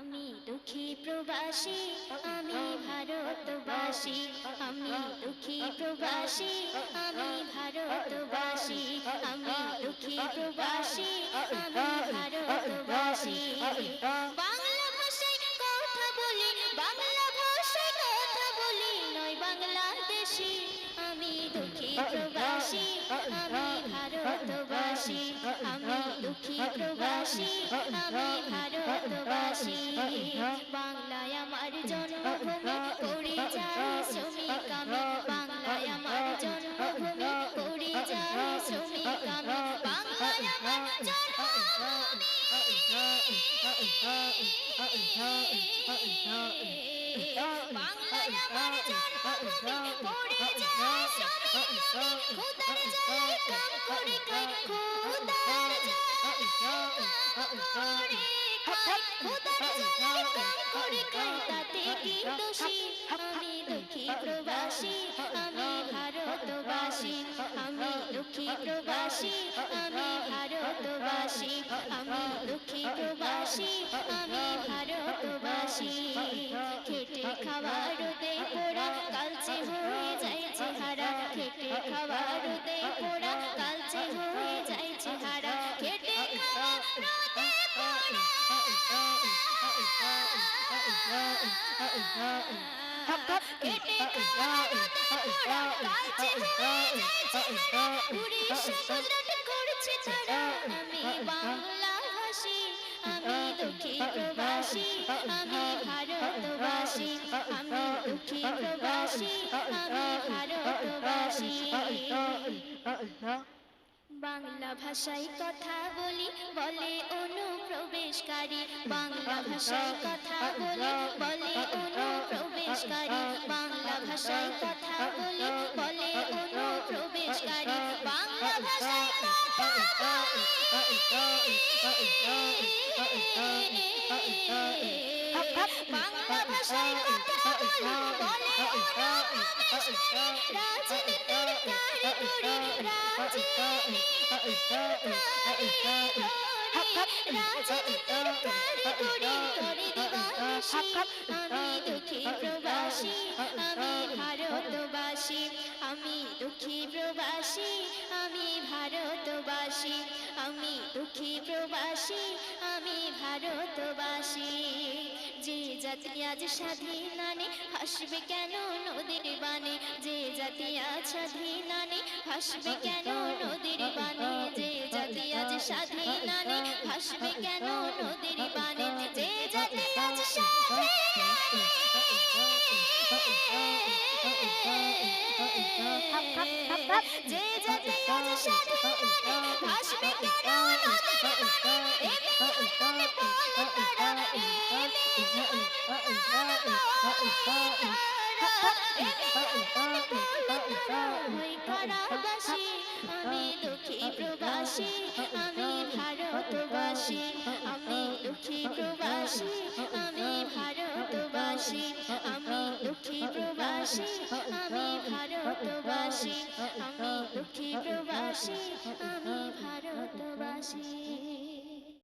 আমি দুঃখী প্রবাসী, আমি ভারতবাসী, আমি দুঃখী প্রবাসী, আমি ভারতবাসী, আমি দুঃখী প্রবাসী, আমি ভারতবাসী। বাংলা ভাষায় কথা বলি, বাংলা ভাষায় কথা বলি, নয় বাংলাদেশি। আমি দুঃখী প্রবাসী, আমি ভারতবাসী, আমি দুঃখী প্রবাসী আমি ভারতবাসী। বাংলায় আমার জন্মভূমি করি যাই শ্রমিক আমি। বাংলায় আমার জন্মভূমি করি যাই শ্রমিক আমি। বাংলায় আমার জন্মভূমি বাংলায় আমার জন্মভূমি পড়ে যায়, শ্রমিক খোদার যায় কাম করে খোদার খোদার প্রবাসী ভারতবাসী আমি দুঃখী প্রবাসী আমি ভারতবাসী, আমি দুঃখী প্রবাসী আমি ভারতবাসী। খেটে খাবার দে পোড়া, কালচে খেটে খাবার পোড়া করছে ছাড়া আমি বাংলা ভাষী আমি দুঃখী প্রবাসী আমি দুঃখী প্রবাসী আমি ভারতবাসী বাংলা ভাষায় কথা বলি, বলে অনুপ্রবেশকারী। বাংলা ভাষায় কথা বলি, বলে অনুপ্রবেশকারী। বাংলা ভাষায় কথা বলি, বলে অনুপ্রবেশকারী। বাংলা ভাষায় কথা বলি। বাংলা ভাষায় কথা আমি দুঃখী প্রবাসী, আমি ভারতবাসী আমি দুঃখী প্রবাসী, আমি ভারতবাসী আমি দুঃখী প্রবাসী আমি ভারতবাসী। জাতি আজ স্বাধীনানে, হাসবে কেন নদীর বানে? যে জাতি আজ স্বাধীনানে, হাসবে কেন নদীর বানে? যে জাতি আজ স্বাধীনানে, হাসবে কেন নদীর বানে? যে জাতি আজ স্বাধীন যে জাতি আজ স্বাধীন আমি প্রবাসী আমি ভারতবাসী আমি দুঃখী আমি ভারতবাসী আমি দুঃখী আমি ভারতবাসী আমি দুঃখী আমি ভারতবাসী